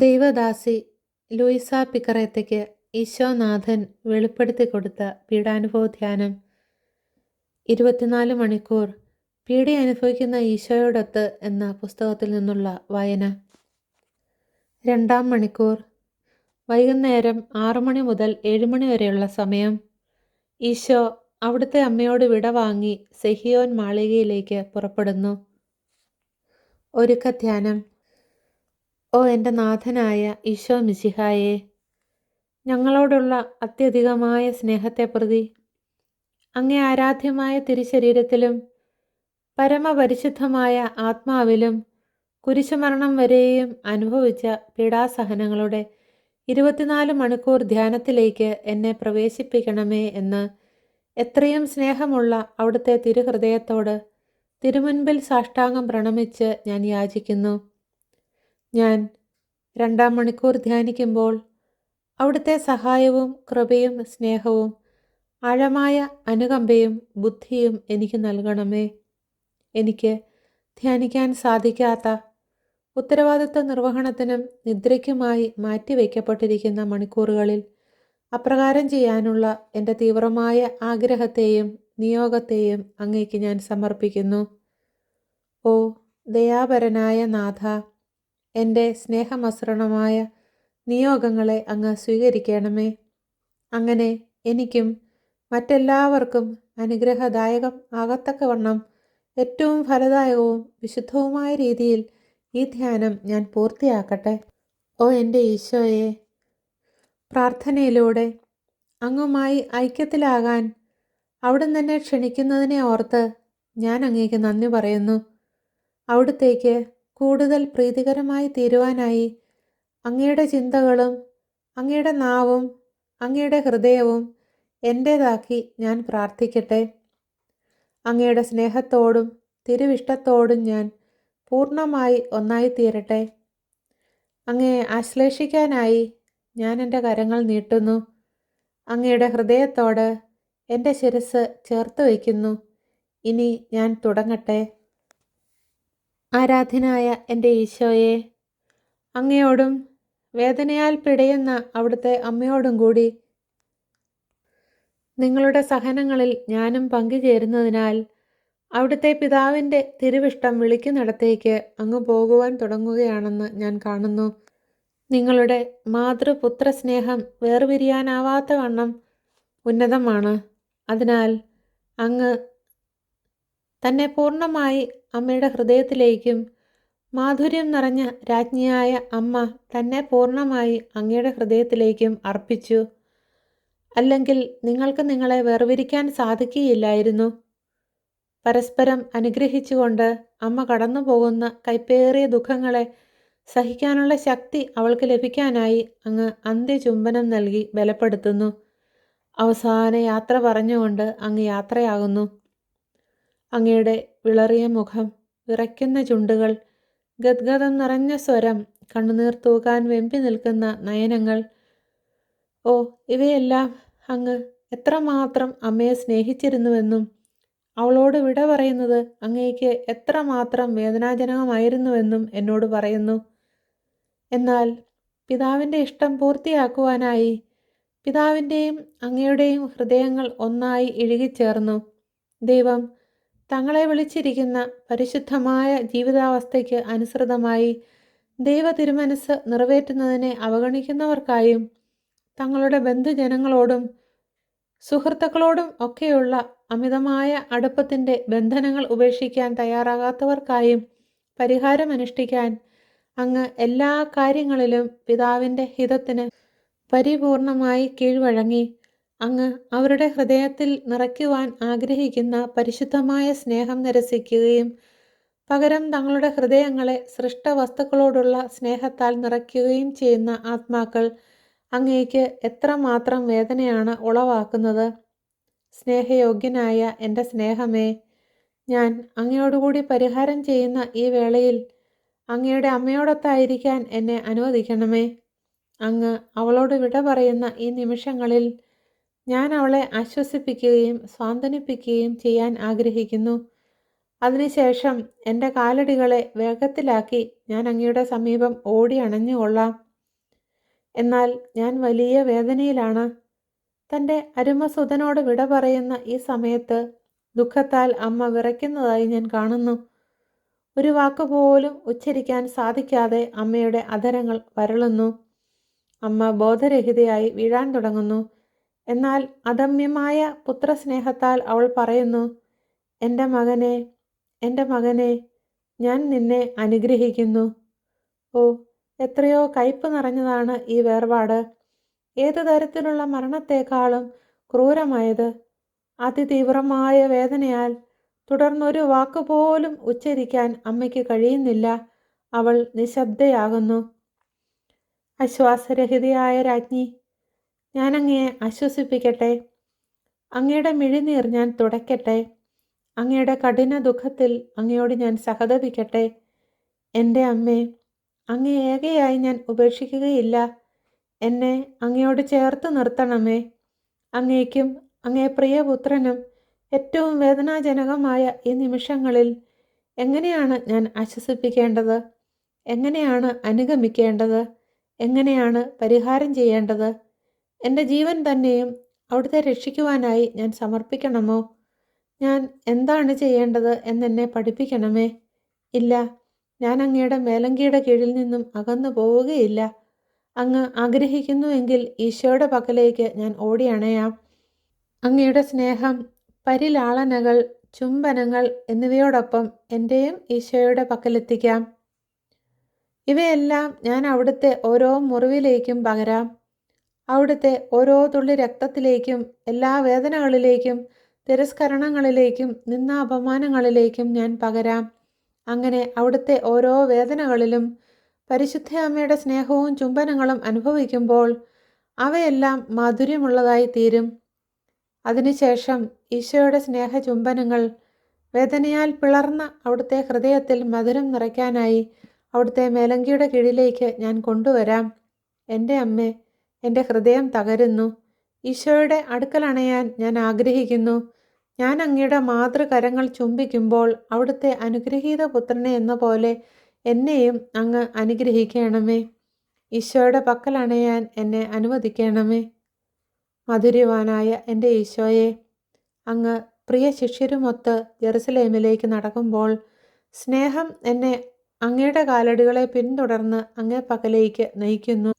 ദൈവദാസി Louisa പിക്കറേത്തയ്ക്ക് ഈശോനാഥൻ വെളിപ്പെടുത്തി കൊടുത്ത പീഡാനുഭവ ധ്യാനം ഇരുപത്തിനാല് മണിക്കൂർ പീഡ അനുഭവിക്കുന്ന ഈശോയോടൊത്ത് എന്ന പുസ്തകത്തിൽ നിന്നുള്ള വായന. രണ്ടാം മണിക്കൂർ വൈകുന്നേരം ആറു മണി മുതൽ ഏഴ് മണി വരെയുള്ള സമയം. ഈശോ അവിടുത്തെ അമ്മയോട് വിട വാങ്ങി സെഹിയോൻ മാളികയിലേക്ക് പുറപ്പെടുന്നു. ഒരുക്ക ധ്യാനം ഓ എന്റെ നാഥനായ ഈശോ മിശിഹായെ ഞങ്ങളോടുള്ള അത്യധികമായ സ്നേഹത്തെ പ്രതി അങ്ങേ ആരാധ്യമായ തിരുശരീരത്തിലും പരമപരിശുദ്ധമായ ആത്മാവിലും കുരിശുമരണം വരെയും അനുഭവിച്ച പീഡാസഹനങ്ങളുടെ ഇരുപത്തിനാല് മണിക്കൂർ ധ്യാനത്തിലേക്ക് എന്നെ പ്രവേശിപ്പിക്കണമേ എന്ന് എത്രയും സ്നേഹമുള്ള അവിടുത്തെ തിരുഹൃദയത്തോട് തിരുമുൻപിൽ സാഷ്ടാംഗം പ്രണമിച്ച് ഞാൻ യാചിക്കുന്നു. ഞാൻ രണ്ടാം മണിക്കൂർ ധ്യാനിക്കുമ്പോൾ അവിടുത്തെ സഹായവും കൃപയും സ്നേഹവും ആഴമായ അനുകമ്പയും ബുദ്ധിയും എനിക്ക് നൽകണമേ. എനിക്ക് ധ്യാനിക്കാൻ സാധിക്കാത്ത ഉത്തരവാദിത്വ നിർവഹണത്തിനും നിദ്രയ്ക്കുമായി മാറ്റിവെക്കപ്പെട്ടിരിക്കുന്ന മണിക്കൂറുകളിൽ അപ്രകാരം ചെയ്യാനുള്ള എന്റെ തീവ്രമായ ആഗ്രഹത്തെയും നിയോഗത്തെയും അങ്ങേക്ക് ഞാൻ സമർപ്പിക്കുന്നു. ഓ ദയാപരനായ നാഥ എന്റെ സ്നേഹമസൃണമായ നിയോഗങ്ങളെ അങ്ങ് സ്വീകരിക്കണമേ. അങ്ങനെ എനിക്കും മറ്റെല്ലാവർക്കും അനുഗ്രഹദായകം ആകത്തക്കവണ്ണം ഏറ്റവും ഫലദായകവും വിശുദ്ധവുമായ രീതിയിൽ ഈ ധ്യാനം ഞാൻ പൂർത്തിയാക്കട്ടെ. ഓ എന്റെ ഈശോയെ പ്രാർത്ഥനയിലൂടെ അങ്ങുമായി ഐക്യത്തിലാകാൻ അവിടുന്ന് തന്നെ ക്ഷണിക്കുന്നതിനെ ഓർത്ത് ഞാൻ അങ്ങേക്ക് നന്ദി പറയുന്നു. അവിടുത്തേക്ക് കൂടുതൽ പ്രീതികരമായി തീരുവാനായി അങ്ങയുടെ ചിന്തകളും അങ്ങയുടെ നാവും അങ്ങയുടെ ഹൃദയവും എന്റേതാക്കി ഞാൻ പ്രാർത്ഥിക്കട്ടെ. അങ്ങയുടെ സ്നേഹത്തോടും തിരുവിഷ്ടത്തോടും ഞാൻ പൂർണമായി ഒന്നായി തീരട്ടെ അങ്ങയെ ആശ്ലേഷിക്കാനായി ഞാൻ എന്റെ കരങ്ങൾ നീട്ടുന്നു. അങ്ങയുടെ ഹൃദയത്തോട് എന്റെ ശിരസ് ചേർത്ത് വയ്ക്കുന്നു. ഇനി ഞാൻ തുടങ്ങട്ടെ. ആരാധനായ എന്റെ ഈശോയെ അങ്ങയോടും വേദനയാൽ പിടയുന്ന അവിടുത്തെ അമ്മയോടും കൂടി നിങ്ങളുടെ സഹനങ്ങളിൽ ഞാനും പങ്കുചേരുന്നതിനാൽ അവിടുത്തെ പിതാവിന്റെ തിരുവിഷ്ടം വിളിക്കുന്നിടത്തേക്ക് അങ്ങ് പോകുവാൻ തുടങ്ങുകയാണെന്ന് ഞാൻ കാണുന്നു. നിങ്ങളുടെ മാതൃപുത്ര സ്നേഹം വേർപിരിയാനാവാത്ത വണ്ണം ഉന്നതമാണ്. അതിനാൽ അങ്ങ് തന്നെ പൂർണമായി അമ്മയുടെ ഹൃദയത്തിലേക്കും മാധുര്യം നിറഞ്ഞ രാജ്ഞിയായ അമ്മ തന്നെ പൂർണമായി അങ്ങയുടെ ഹൃദയത്തിലേക്കും അർപ്പിച്ചു. അല്ലെങ്കിൽ നിങ്ങൾക്ക് നിങ്ങളെ വേർവിരിക്കാൻ സാധിക്കുകയില്ലായിരുന്നു. പരസ്പരം അനുഗ്രഹിച്ചുകൊണ്ട് അമ്മ കടന്നു പോകുന്ന കൈപ്പേറിയ ദുഃഖങ്ങളെ സഹിക്കാനുള്ള ശക്തി അവൾക്ക് ലഭിക്കാനായി അങ്ങ് അന്ത്യചുംബനം നൽകി ബലപ്പെടുത്തുന്നു. അവസാന യാത്ര പറഞ്ഞുകൊണ്ട് അങ്ങ് യാത്രയാകുന്നു. അങ്ങയുടെ വിളറിയ മുഖം വിറയ്ക്കുന്ന ചുണ്ടുകൾ ഗദ്ഗതം നിറഞ്ഞ സ്വരം കണ്ണുനീർ തൂകാൻ വെമ്പി നിൽക്കുന്ന നയനങ്ങൾ. ഓ ഇവയെല്ലാം അങ്ങ് എത്രമാത്രം അമ്മയെ സ്നേഹിച്ചിരുന്നുവെന്നും അവളോട് വിട പറയുന്നത് അങ്ങേക്ക് എത്രമാത്രം വേദനാജനകമായിരുന്നുവെന്നും എന്നോട് പറയുന്നു. എന്നാൽ പിതാവിന്റെ ഇഷ്ടം പൂർത്തിയാക്കുവാനായി പിതാവിന്റെയും അങ്ങയുടെയും ഹൃദയങ്ങൾ ഒന്നായി ഇഴുകിച്ചേർന്നു. ദൈവം തങ്ങളെ വിളിച്ചിരിക്കുന്ന പരിശുദ്ധമായ ജീവിതാവസ്ഥയ്ക്ക് അനുസൃതമായി ദൈവ തിരുമനസ് നിറവേറ്റുന്നതിനെ അവഗണിക്കുന്നവർക്കായും തങ്ങളുടെ ബന്ധുജനങ്ങളോടും സുഹൃത്തുക്കളോടും ഒക്കെയുള്ള അമിതമായ അടുപ്പത്തിന്റെ ബന്ധനങ്ങൾ ഉപേക്ഷിക്കാൻ തയ്യാറാകാത്തവർക്കായും പരിഹാരമനുഷ്ഠിക്കാൻ അങ്ങ് എല്ലാ കാര്യങ്ങളിലും പിതാവിന്റെ ഹിതത്തിന് പരിപൂർണമായി കീഴ്വഴങ്ങി അങ്ങ് അവരുടെ ഹൃദയത്തിൽ നിറയ്ക്കുവാൻ ആഗ്രഹിക്കുന്ന പരിശുദ്ധമായ സ്നേഹം നിരസിക്കുകയും പകരം തങ്ങളുടെ ഹൃദയങ്ങളെ സൃഷ്ട വസ്തുക്കളോടുള്ള സ്നേഹത്താൽ നിറയ്ക്കുകയും ചെയ്യുന്ന ആത്മാക്കൾ അങ്ങേക്ക് എത്രമാത്രം വേദനയാണ് ഉളവാക്കുന്നത്. സ്നേഹയോഗ്യനായ എന്റെ സ്നേഹമേ ഞാൻ അങ്ങയോടുകൂടി പരിഹാരം ചെയ്യുന്ന ഈ വേളയിൽ അങ്ങയുടെ അമ്മയോടൊത്തായിരിക്കാൻ എന്നെ അനുവദിക്കണമേ. അങ്ങ് അവളോട് വിട പറയുന്ന ഈ നിമിഷങ്ങളിൽ ഞാൻ അവളെ ആശ്വസിപ്പിക്കുകയും സ്വാന്തനിപ്പിക്കുകയും ചെയ്യാൻ ആഗ്രഹിക്കുന്നു. അതിനുശേഷം എന്റെ കാലടികളെ വേഗത്തിലാക്കി ഞാൻ അങ്ങയുടെ സമീപം ഓടി അണഞ്ഞുകൊള്ളാം എന്നാൽ ഞാൻ വലിയ വേദനയിലാണ്. തന്റെ അരുമസുതനോട് വിട പറയുന്ന ഈ സമയത്ത് ദുഃഖത്താൽ അമ്മ വിറയ്ക്കുന്നതായി ഞാൻ കാണുന്നു. ഒരു വാക്കുപോലും ഉച്ചരിക്കാൻ സാധിക്കാതെ അമ്മയുടെ അധരങ്ങൾ വരളുന്നു. അമ്മ ബോധരഹിതയായി വീഴാൻ തുടങ്ങുന്നു. എന്നാൽ അദമ്യമായ പുത്രസ്നേഹത്താൽ അവൾ പറയുന്നു എന്റെ മകനെ എന്റെ മകനെ ഞാൻ നിന്നെ അനുഗ്രഹിക്കുന്നു. ഓ എത്രയോ കയ്പ് നിറഞ്ഞതാണ് ഈ വേർപാട്. ഏതു തരത്തിലുള്ള മരണത്തെക്കാളും ക്രൂരമായത്. അതിതീവ്രമായ വേദനയാൽ തുടർന്നൊരു വാക്കുപോലും ഉച്ചരിക്കാൻ അമ്മയ്ക്ക് കഴിയുന്നില്ല. അവൾ നിശബ്ദയാകുന്നു. അശ്വാസരഹിതയായ രാജ്ഞി ഞാൻ അങ്ങയെ ആശ്വസിപ്പിക്കട്ടെ. അങ്ങയുടെ മിഴിനീർ ഞാൻ തുടയ്ക്കട്ടെ അങ്ങയുടെ കഠിന ദുഃഖത്തിൽ അങ്ങയോട് ഞാൻ സഹതപിക്കട്ടെ. എന്റെ അമ്മേ അങ്ങേ ഏകയായി ഞാൻ ഉപേക്ഷിക്കുകയില്ല. എന്നെ അങ്ങയോട് ചേർത്ത് നിർത്തണമേ. അങ്ങേക്കും അങ്ങേ പ്രിയപുത്രനും ഏറ്റവും വേദനാജനകമായ ഈ നിമിഷങ്ങളിൽ എങ്ങനെയാണ് ഞാൻ ആശ്വസിപ്പിക്കേണ്ടത്? എങ്ങനെയാണ് അനുഗമിക്കേണ്ടത്? എങ്ങനെയാണ് പരിഹാരം ചെയ്യേണ്ടത്? എന്റെ ജീവൻ തന്നെയും അവിടുത്തെ രക്ഷിക്കുവാനായി ഞാൻ സമർപ്പിക്കണമോ? ഞാൻ എന്താണ് ചെയ്യേണ്ടത് എന്നെന്നെ പഠിപ്പിക്കണമേ? ഇല്ല ഞാൻ അങ്ങയുടെ മേലങ്കിയുടെ കീഴിൽ നിന്നും അകന്നു പോവുകയില്ല. അങ്ങ് ആഗ്രഹിക്കുന്നുവെങ്കിൽ ഈശോയുടെ പക്കലേക്ക് ഞാൻ ഓടിയണയാം അങ്ങയുടെ സ്നേഹം പരിലാളനകൾ ചുംബനങ്ങൾ എന്നിവയോടൊപ്പം എന്റെയും ഈശോയുടെ പക്കലെത്തിക്കാം. ഇവയെല്ലാം ഞാൻ അവിടുത്തെ ഓരോ മുറിവിലേക്കും പകരാം. അവിടുത്തെ ഓരോ തുള്ളി രക്തത്തിലേക്കും എല്ലാ വേദനകളിലേക്കും തിരസ്കരണങ്ങളിലേക്കും നിന്ന അപമാനങ്ങളിലേക്കും ഞാൻ പകരാം. അങ്ങനെ അവിടുത്തെ ഓരോ വേദനകളിലും പരിശുദ്ധ അമ്മയുടെ സ്നേഹവും ചുംബനങ്ങളും അനുഭവിക്കുമ്പോൾ അവയെല്ലാം മാധുര്യമുള്ളതായി തീരും. അതിനുശേഷം ഈശോയുടെ സ്നേഹ ചുംബനങ്ങൾ വേദനയാൽ പിളർന്ന അവിടുത്തെ ഹൃദയത്തിൽ മധുരം നിറയ്ക്കാനായി അവിടുത്തെ മേലങ്കിയുടെ കീഴിലേക്ക് ഞാൻ കൊണ്ടുവരാം. എന്റെ അമ്മേ എന്റെ ഹൃദയം തകരുന്നു. ഈശോയുടെ അടുക്കൽ അണയാൻ ഞാൻ ആഗ്രഹിക്കുന്നു. ഞാൻ അങ്ങയുടെ മാതൃകരങ്ങൾ ചുംബിക്കുമ്പോൾ അവിടുത്തെ അനുഗ്രഹീത പുത്രനെ എന്ന പോലെ എന്നെയും അങ്ങ് അനുഗ്രഹിക്കണമേ. ഈശോയുടെ പക്കൽ അണയാൻ എന്നെ അനുവദിക്കണമേ. മധുര്യവാനായ എന്റെ ഈശോയെ അങ്ങ് പ്രിയ ശിഷ്യരുമൊത്ത് ജെറുസലേമിലേക്ക് നടക്കുമ്പോൾ സ്നേഹം എന്നെ അങ്ങയുടെ കാലടികളെ പിന്തുടർന്ന് അങ്ങേ പകലേക്ക് നയിക്കുന്നു.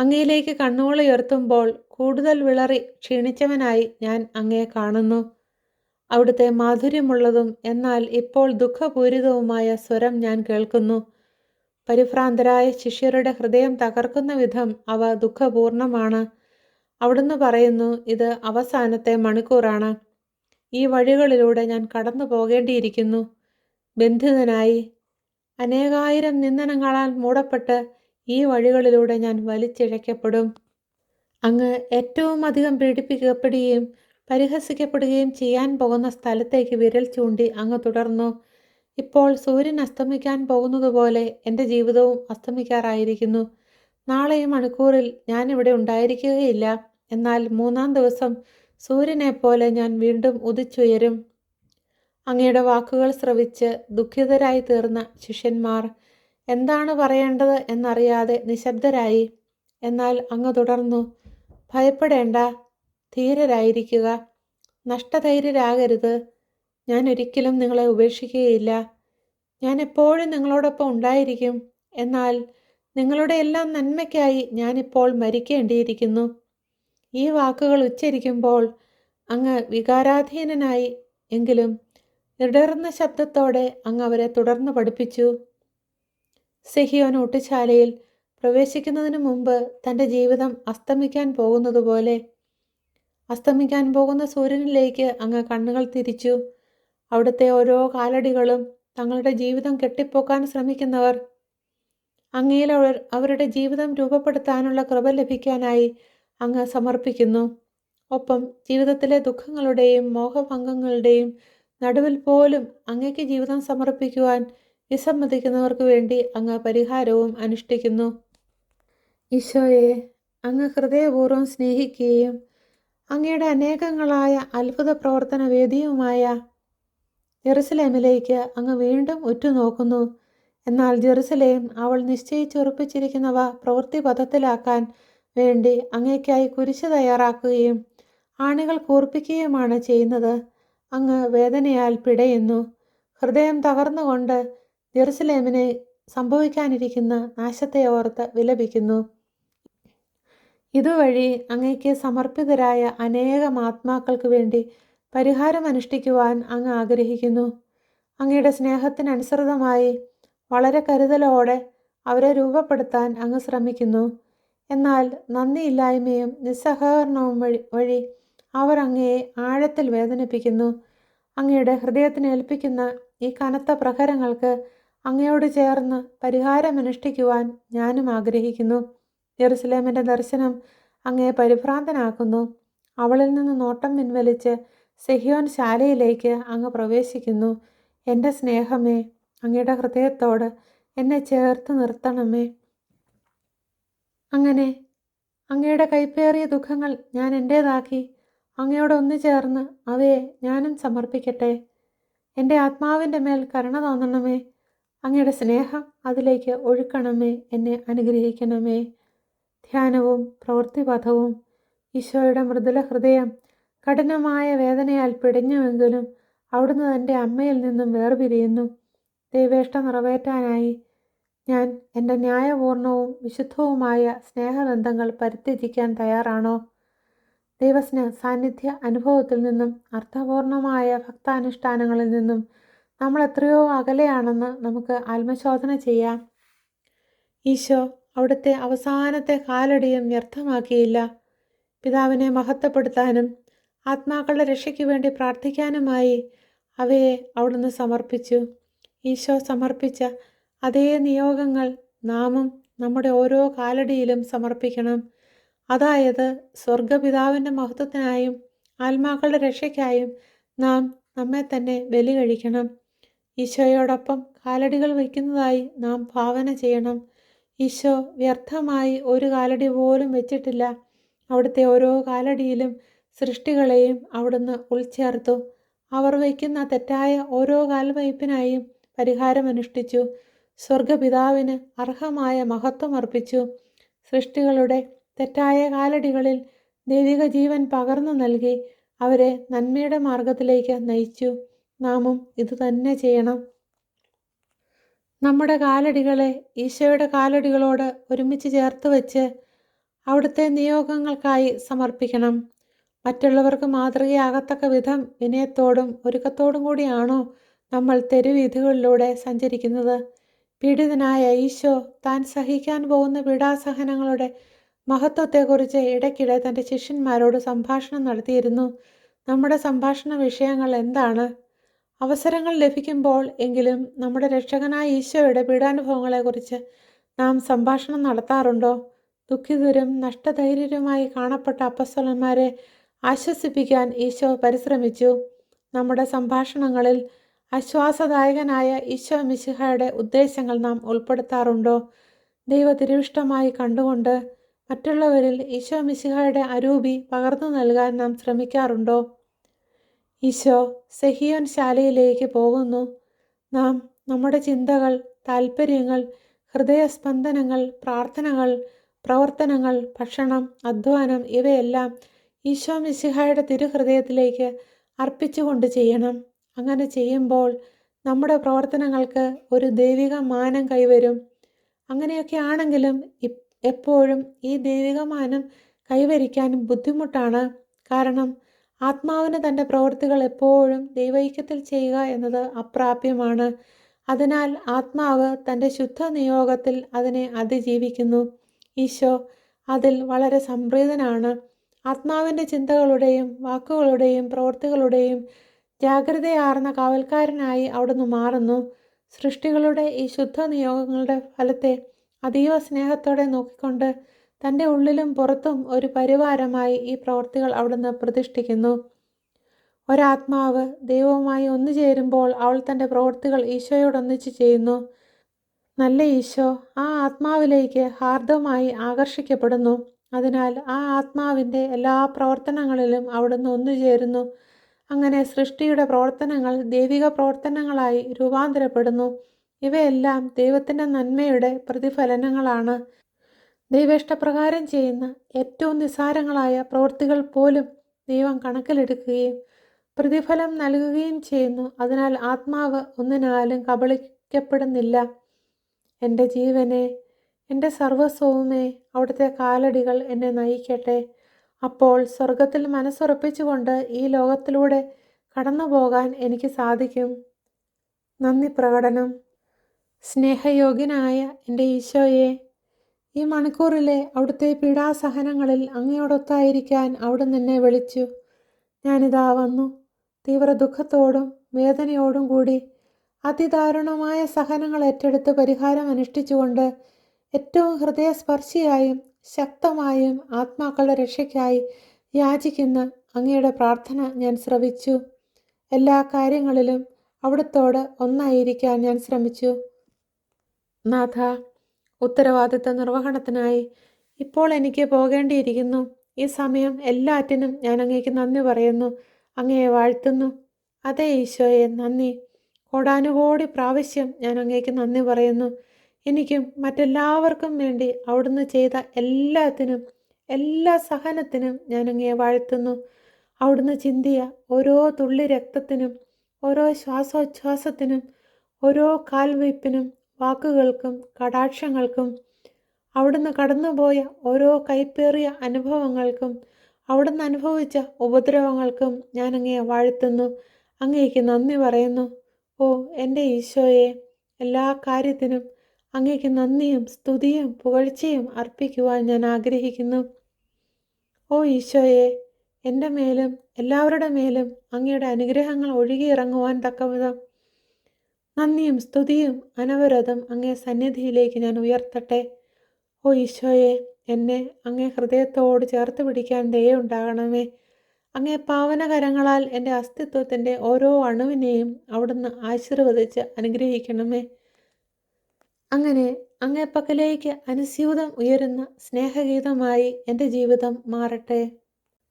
അങ്ങയിലേക്ക് കണ്ണുകളുയർത്തുമ്പോൾ കൂടുതൽ വിളറി ക്ഷീണിച്ചവനായി ഞാൻ അങ്ങയെ കാണുന്നു. അവിടുത്തെ മാധുര്യമുള്ളതും എന്നാൽ ഇപ്പോൾ ദുഃഖപൂരിതവുമായ സ്വരം ഞാൻ കേൾക്കുന്നു. പരിഭ്രാന്തരായ ശിഷ്യരുടെ ഹൃദയം തകർക്കുന്ന വിധം അവ ദുഃഖപൂർണമാണ്. അവിടുന്ന് പറയുന്നു ഇത് അവസാനത്തെ മണിക്കൂറാണ്. ഈ വഴികളിലൂടെ ഞാൻ കടന്നു പോകേണ്ടിയിരിക്കുന്നു. ബന്ധിതനായി. അനേകായിരം നിന്ദനങ്ങളാൽ മൂടപ്പെട്ട് ഈ വഴികളിലൂടെ ഞാൻ വലിച്ചിഴക്കപ്പെടും. അങ്ങ് ഏറ്റവും അധികം പീഡിപ്പിക്കപ്പെടുകയും പരിഹസിക്കപ്പെടുകയും ചെയ്യാൻ പോകുന്ന സ്ഥലത്തേക്ക് വിരൽ ചൂണ്ടി അങ്ങ് തുടർന്നു. ഇപ്പോൾ സൂര്യൻ അസ്തമിക്കാൻ പോകുന്നതുപോലെ എന്റെ ജീവിതവും അസ്തമിക്കാറായിരിക്കുന്നു. നാളെ ഈ ഞാൻ ഇവിടെ ഉണ്ടായിരിക്കുകയില്ല. എന്നാൽ മൂന്നാം ദിവസം സൂര്യനെ പോലെ ഞാൻ വീണ്ടും ഉദിച്ചുയരും. അങ്ങയുടെ വാക്കുകൾ ശ്രവിച്ച് ദുഃഖിതരായി തീർന്ന ശിഷ്യന്മാർ എന്താണ് പറയേണ്ടത് എന്നറിയാതെ നിശബ്ദരായി. എന്നാൽ അങ്ങ് തുടർന്നു. ഭയപ്പെടേണ്ട. ധീരരായിരിക്കുക. നഷ്ടധൈര്യരാകരുത്. ഞാൻ ഒരിക്കലും നിങ്ങളെ ഉപേക്ഷിക്കുകയില്ല. ഞാൻ എപ്പോഴും നിങ്ങളോടൊപ്പം ഉണ്ടായിരിക്കും. എന്നാൽ നിങ്ങളുടെ എല്ലാം നന്മയ്ക്കായി ഞാനിപ്പോൾ മരിക്കേണ്ടിയിരിക്കുന്നു. ഈ വാക്കുകൾ ഉച്ചരിക്കുമ്പോൾ അങ്ങ് വികാരാധീനനായി. എങ്കിലും ഇടർന്ന ശബ്ദത്തോടെ അങ്ങ് അവരെ തുടർന്ന് പഠിപ്പിച്ചു. സെഹിയോൻ ഊട്ടുശാലയിൽ പ്രവേശിക്കുന്നതിന് മുമ്പ് തന്റെ ജീവിതം അസ്തമിക്കാൻ പോകുന്നതുപോലെ അസ്തമിക്കാൻ പോകുന്ന സൂര്യനിലേക്ക് അങ്ങ് കണ്ണുകൾ തിരിച്ചു. അവിടുത്തെ ഓരോ കാലടികളും തങ്ങളുടെ ജീവിതം കെട്ടിപ്പോക്കാൻ ശ്രമിക്കുന്നവർ അങ്ങയിൽ അവരുടെ ജീവിതം രൂപപ്പെടുത്താനുള്ള കൃപ ലഭിക്കാനായി അങ്ങ് സമർപ്പിക്കുന്നു. ഒപ്പം ജീവിതത്തിലെ ദുഃഖങ്ങളുടെയും മോഹഭംഗങ്ങളുടെയും നടുവിൽ പോലും അങ്ങയ്ക്ക് ജീവിതം സമർപ്പിക്കുവാൻ വിസമ്മതിക്കുന്നവർക്ക് വേണ്ടി അങ്ങ് പരിഹാരവും അനുഷ്ഠിക്കുന്നു. ഈശോയെ അങ്ങ് ഹൃദയപൂർവം സ്നേഹിക്കുകയും അങ്ങയുടെ അനേകങ്ങളായ അത്ഭുത പ്രവർത്തന വേദിയുമായ ജെറുസലേമിലേക്ക് അങ്ങ് വീണ്ടും ഉറ്റുനോക്കുന്നു. എന്നാൽ ജെറുസലേം അവൾ നിശ്ചയിച്ചുറപ്പിച്ചിരിക്കുന്നവ പ്രവൃത്തിപഥത്തിലാക്കാൻ വേണ്ടി അങ്ങേക്കായി കുരിശ് തയ്യാറാക്കുകയും ആണികൾ കൂർപ്പിക്കുകയുമാണ് ചെയ്യുന്നത്. അങ്ങ് വേദനയാൽ പിടയുന്നു. ഹൃദയം തകർന്നുകൊണ്ട് ജെറുസലേമിനെ സംഭവിക്കാനിരിക്കുന്ന നാശത്തെ ഓർത്ത് വിലപിക്കുന്നു. ഇതുവഴി അങ്ങയ്ക്ക് സമർപ്പിതരായ അനേകം ആത്മാക്കൾക്ക് വേണ്ടി പരിഹാരം അനുഷ്ഠിക്കുവാൻ അങ്ങ് ആഗ്രഹിക്കുന്നു. അങ്ങയുടെ സ്നേഹത്തിനനുസൃതമായി വളരെ കരുതലോടെ അവരെ രൂപപ്പെടുത്താൻ അങ്ങ് ശ്രമിക്കുന്നു. എന്നാൽ നന്ദിയില്ലായ്മയും നിസ്സഹകരണവും വഴി വഴി അവർ അങ്ങയെ ആഴത്തിൽ വേദനിപ്പിക്കുന്നു. അങ്ങയുടെ ഹൃദയത്തിന് ഏൽപ്പിക്കുന്ന ഈ കനത്ത പ്രഹരങ്ങൾക്ക് അങ്ങയോട് ചേർന്ന് പരിഹാരമനുഷ്ഠിക്കുവാൻ ഞാനും ആഗ്രഹിക്കുന്നു. ജെറുസലേമിന്റെ ദർശനം അങ്ങയെ പരിഭ്രാന്തനാക്കുന്നു. അവളിൽ നിന്ന് നോട്ടം പിൻവലിച്ച് സെഹിയോൻ ശാലയിലേക്ക് അങ്ങ് പ്രവേശിക്കുന്നു. എന്റെ സ്നേഹമേ അങ്ങയുടെ ഹൃദയത്തോട് എന്നെ ചേർത്ത് നിർത്തണമേ. അങ്ങനെ അങ്ങയുടെ കൈപ്പേറിയ ദുഃഖങ്ങൾ ഞാൻ എന്റേതാക്കി അങ്ങയോട് ഒന്നു ചേർന്ന് അവയെ ഞാനും സമർപ്പിക്കട്ടെ. എന്റെ ആത്മാവിന്റെ മേൽ കരുണ തോന്നണമേ. അങ്ങയുടെ സ്നേഹം അതിലേക്ക് ഒഴുക്കണമേ എന്നെ അനുഗ്രഹിക്കണമേ. ധ്യാനവും പ്രവൃത്തിപഥവും ഈശോയുടെ മൃദുല ഹൃദയം കഠിനമായ വേദനയാൽ പിടഞ്ഞുവെങ്കിലും അവിടുന്ന് തന്റെ അമ്മയിൽ നിന്നും വേർപിരിയുന്നു. ദൈവേഷ്ട നിറവേറ്റാനായി ഞാൻ എന്റെ ന്യായപൂർണവും വിശുദ്ധവുമായ സ്നേഹബന്ധങ്ങൾ പരിത്യജിക്കാൻ തയ്യാറാണോ? ദൈവസ്നേഹ സാന്നിധ്യ അനുഭവത്തിൽ നിന്നും അർത്ഥപൂർണമായ ഭക്താനുഷ്ഠാനങ്ങളിൽ നിന്നും നമ്മൾ എത്രയോ അകലെയാണെന്ന് നമുക്ക് ആത്മശോധന ചെയ്യാം. ഈശോ അവിടുത്തെ അവസാനത്തെ കാലടിയും വ്യർത്ഥമാക്കിയില്ല. പിതാവിനെ മഹത്വപ്പെടുത്താനും ആത്മാക്കളുടെ രക്ഷയ്ക്ക് വേണ്ടി പ്രാർത്ഥിക്കാനുമായി അവയെ അവിടുന്ന് സമർപ്പിച്ചു. ഈശോ സമർപ്പിച്ച അതേ നിയോഗങ്ങൾ നാമും നമ്മുടെ ഓരോ കാലടിയിലും സമർപ്പിക്കണം. അതായത് സ്വർഗപിതാവിന്റെ മഹത്വത്തിനായും ആത്മാക്കളുടെ രക്ഷയ്ക്കായും നാം നമ്മെ തന്നെ ബലി കഴിക്കണം. ഈശോയോടൊപ്പം കാലടികൾ വയ്ക്കുന്നതായി നാം ഭാവന ചെയ്യണം. ഈശോ വ്യർത്ഥമായി ഒരു കാലടി പോലും വെച്ചിട്ടില്ല. അവിടുത്തെ ഓരോ കാലടിയിലും സൃഷ്ടികളെയും അവിടുന്ന് ഉൾച്ചേർത്തു. അവർ വയ്ക്കുന്ന തെറ്റായ ഓരോ കാൽവയ്പ്പിനായും പരിഹാരമനുഷ്ഠിച്ചു. സ്വർഗപിതാവിന് അർഹമായ മഹത്വം അർപ്പിച്ചു. സൃഷ്ടികളുടെ തെറ്റായ കാലടികളിൽ ദൈവിക ജീവൻ പകർന്നു നൽകി അവരെ നന്മയുടെ മാർഗത്തിലേക്ക് നയിച്ചു. നാമും ഇത് തന്നെ ചെയ്യണം. നമ്മുടെ കാലടികളെ ഈശോയുടെ കാലടികളോട് ഒരുമിച്ച് ചേർത്ത് വെച്ച് അവിടുത്തെ നിയോഗങ്ങൾക്കായി സമർപ്പിക്കണം. മറ്റുള്ളവർക്ക് മാതൃകയാകത്തക്ക വിധം വിനയത്തോടും ഒരുക്കത്തോടും കൂടിയാണോ നമ്മൾ തെരുവീഥികളിലൂടെ സഞ്ചരിക്കുന്നത്. പീഡിതനായ ഈശോ താൻ സഹിക്കാൻ പോകുന്ന പീഡാസഹനങ്ങളുടെ മഹത്വത്തെക്കുറിച്ച് ഇടയ്ക്കിടെ തന്റെ ശിഷ്യന്മാരോട് സംഭാഷണം നടത്തിയിരുന്നു. നമ്മുടെ സംഭാഷണ വിഷയങ്ങൾ എന്താണ്? അവസരങ്ങൾ ലഭിക്കുമ്പോൾ എങ്കിലും നമ്മുടെ രക്ഷകനായ ഈശോയുടെ പീഡാനുഭവങ്ങളെക്കുറിച്ച് നാം സംഭാഷണം നടത്താറുണ്ടോ? ദുഃഖിതരും നഷ്ടധൈര്യരുമായി കാണപ്പെട്ട അപ്പസ്വലന്മാരെ ആശ്വസിപ്പിക്കാൻ ഈശോ പരിശ്രമിച്ചു. നമ്മുടെ സംഭാഷണങ്ങളിൽ ആശ്വാസദായകനായ ഈശോ മിശിഹയുടെ ഉദ്ദേശങ്ങൾ നാം ഉൾപ്പെടുത്താറുണ്ടോ? ദൈവ തിരുവിഷ്ടമായി കണ്ടുകൊണ്ട് മറ്റുള്ളവരിൽ ഈശോ മിശിഹയുടെ അരൂപി പകർന്നു നൽകാൻ നാം ശ്രമിക്കാറുണ്ടോ? ഈശോ സെഹിയോൻ ശാലയിലേക്ക് പോകുന്നു. നാം നമ്മുടെ ചിന്തകൾ താൽപ്പര്യങ്ങൾ ഹൃദയസ്പന്ദനങ്ങൾ പ്രാർത്ഥനകൾ പ്രവർത്തനങ്ങൾ ഭക്ഷണം അധ്വാനം ഇവയെല്ലാം ഈശോ മിസിഹായുടെ തിരുഹൃദയത്തിലേക്ക് അർപ്പിച്ചുകൊണ്ട് ചെയ്യണം. അങ്ങനെ ചെയ്യുമ്പോൾ നമ്മുടെ പ്രവർത്തനങ്ങൾക്ക് ഒരു ദൈവിക മാനം കൈവരും. അങ്ങനെയൊക്കെ ആണെങ്കിലും എപ്പോഴും ഈ ദൈവിക മാനം കൈവരിക്കാൻ ബുദ്ധിമുട്ടാണ്. കാരണം ആത്മാവിന് തന്റെ പ്രവൃത്തികൾ എപ്പോഴും ദൈവൈക്യത്തിൽ ചെയ്യുക എന്നത് അപ്രാപ്യമാണ്. അതിനാൽ ആത്മാവ് തന്റെ ശുദ്ധ നിയോഗത്തിൽ അതിനെ അതിജീവിക്കുന്നു. ഈശോ അതിൽ വളരെ സംപ്രീതനാണ്. ആത്മാവിന്റെ ചിന്തകളുടെയും വാക്കുകളുടെയും പ്രവൃത്തികളുടെയും ജാഗ്രതയാർന്ന കാവൽക്കാരനായി അവിടുന്ന് മാറുന്നു. സൃഷ്ടികളുടെ ഈ ശുദ്ധ നിയോഗങ്ങളുടെ ഫലത്തെ അതീവ സ്നേഹത്തോടെ നോക്കിക്കൊണ്ട് തന്റെ ഉള്ളിലും പുറത്തും ഒരു പരിവാരമായി ഈ പ്രവൃത്തികൾ അവിടുന്ന് പ്രതിഷ്ഠിക്കുന്നു. ഒരാത്മാവ് ദൈവവുമായി ഒന്നു ചേരുമ്പോൾ അവൾ തന്റെ പ്രവൃത്തികൾ ഈശോയോടൊന്നിച്ച് ചെയ്യുന്നു. നല്ല ഈശോ ആ ആത്മാവിലേക്ക് ഹാർദമായി ആകർഷിക്കപ്പെടുന്നു. അതിനാൽ ആ ആത്മാവിന്റെ എല്ലാ പ്രവർത്തനങ്ങളിലും അവിടുന്ന് ഒന്നു ചേരുന്നു. അങ്ങനെ സൃഷ്ടിയുടെ പ്രവർത്തനങ്ങൾ ദൈവിക പ്രവർത്തനങ്ങളായി രൂപാന്തരപ്പെടുന്നു. ഇവയെല്ലാം ദൈവത്തിന്റെ നന്മയുടെ പ്രതിഫലനങ്ങളാണ്. ദൈവേഷ്ടപ്രകാരം ചെയ്യുന്ന ഏറ്റവും നിസാരങ്ങളായ പ്രവൃത്തികൾ പോലും ദൈവം കണക്കിലെടുക്കുകയും പ്രതിഫലം നൽകുകയും ചെയ്യുന്നു. അതിനാൽ ആത്മാവ് ഒന്നിനാലും കബളിക്കപ്പെടുന്നില്ല. എന്റെ ജീവനെ എന്റെ സർവസ്വവുമേ അവിടുത്തെ കാലടികൾ എന്നെ നയിക്കട്ടെ. അപ്പോൾ സ്വർഗത്തിൽ മനസ്സുറപ്പിച്ചുകൊണ്ട് ഈ ലോകത്തിലൂടെ കടന്നു പോകാൻ എനിക്ക് സാധിക്കും. നന്ദി പ്രകടനം. സ്നേഹയോഗ്യനായ എന്റെ ഈശോയെ. ഈ മണിക്കൂറിലെ അവിടുത്തെ പീഡാസഹനങ്ങളിൽ അങ്ങയോടൊത്തായിരിക്കാൻ അവിടെ നിന്നെ വിളിച്ചു. ഞാനിതാ വന്നു. തീവ്ര ദുഃഖത്തോടും വേദനയോടും കൂടി അതിദാരുണമായ സഹനങ്ങൾ ഏറ്റെടുത്ത് പരിഹാരം അനുഷ്ഠിച്ചുകൊണ്ട് ഏറ്റവും ഹൃദയസ്പർശിയായും ശക്തമായും ആത്മാക്കളുടെ രക്ഷയ്ക്കായി യാചിക്കുന്ന അങ്ങയുടെ പ്രാർത്ഥന ഞാൻ ശ്രവിച്ചു. എല്ലാ കാര്യങ്ങളിലും അവിടത്തോട് ഒന്നായിരിക്കാൻ ഞാൻ ശ്രമിച്ചു. നാഥ ഉത്തരവാദിത്ത നിർവഹണത്തിനായി. ഇപ്പോൾ എനിക്ക് പോകേണ്ടിയിരിക്കുന്നു. ഈ സമയം എല്ലാറ്റിനും ഞാൻ അങ്ങേക്ക് നന്ദി പറയുന്നു. അങ്ങയെ വാഴ്ത്തുന്നു. അതെ ഈശോയെ നന്ദി. കോടാനുകോടി പ്രാവശ്യം ഞാൻ അങ്ങേക്ക് നന്ദി പറയുന്നു. എനിക്കും മറ്റെല്ലാവർക്കും വേണ്ടി അവിടുന്ന് ചെയ്ത എല്ലാത്തിനും എല്ലാ സഹനത്തിനും ഞാൻ അങ്ങയെ വാഴ്ത്തുന്നു. അവിടുന്ന് ചിന്തിയ ഓരോ തുള്ളി രക്തത്തിനും ഓരോ ശ്വാസോച്ഛ്വാസത്തിനും ഓരോ കാൽവയ്പ്പിനും വാക്കുകൾക്കും കടാക്ഷങ്ങൾക്കും അവിടുന്ന് കടന്നുപോയ ഓരോ കൈപ്പേറിയ അനുഭവങ്ങൾക്കും അവിടുന്ന് അനുഭവിച്ച ഉപദ്രവങ്ങൾക്കും ഞാൻ അങ്ങയെ വാഴ്ത്തുന്നു. അങ്ങേക്ക് നന്ദി പറയുന്നു. ഓ എന്റെ ഈശോയെ എല്ലാ കാര്യത്തിനും അങ്ങേക്ക് നന്ദിയും സ്തുതിയും പുകഴ്ചയും അർപ്പിക്കുവാൻ ഞാൻ ആഗ്രഹിക്കുന്നു. ഓ ഈശോയെ എന്റെ മേലും എല്ലാവരുടെ മേലും അങ്ങയുടെ അനുഗ്രഹങ്ങൾ ഒഴുകിയിറങ്ങുവാൻ തക്കവിധം നന്ദിയും സ്തുതിയും അനവരതം അങ്ങേ സന്നിധിയിലേക്ക് ഞാൻ ഉയർത്തട്ടെ. ഓ ഈശോയെ എന്നെ അങ്ങേ ഹൃദയത്തോട് ചേർത്ത് പിടിക്കാൻ ദയുണ്ടാകണമേ അങ്ങേ പാവനകരങ്ങളാൽ എന്റെ അസ്തിത്വത്തിന്റെ ഓരോ അണുവിനെയും അവിടുന്ന് ആശീർവദിച്ച് അനുഗ്രഹിക്കണമേ. അങ്ങനെ അങ്ങേ പക്കലേക്ക് അനുസ്യൂതം ഉയരുന്ന സ്നേഹഗീതമായി എന്റെ ജീവിതം മാറട്ടെ.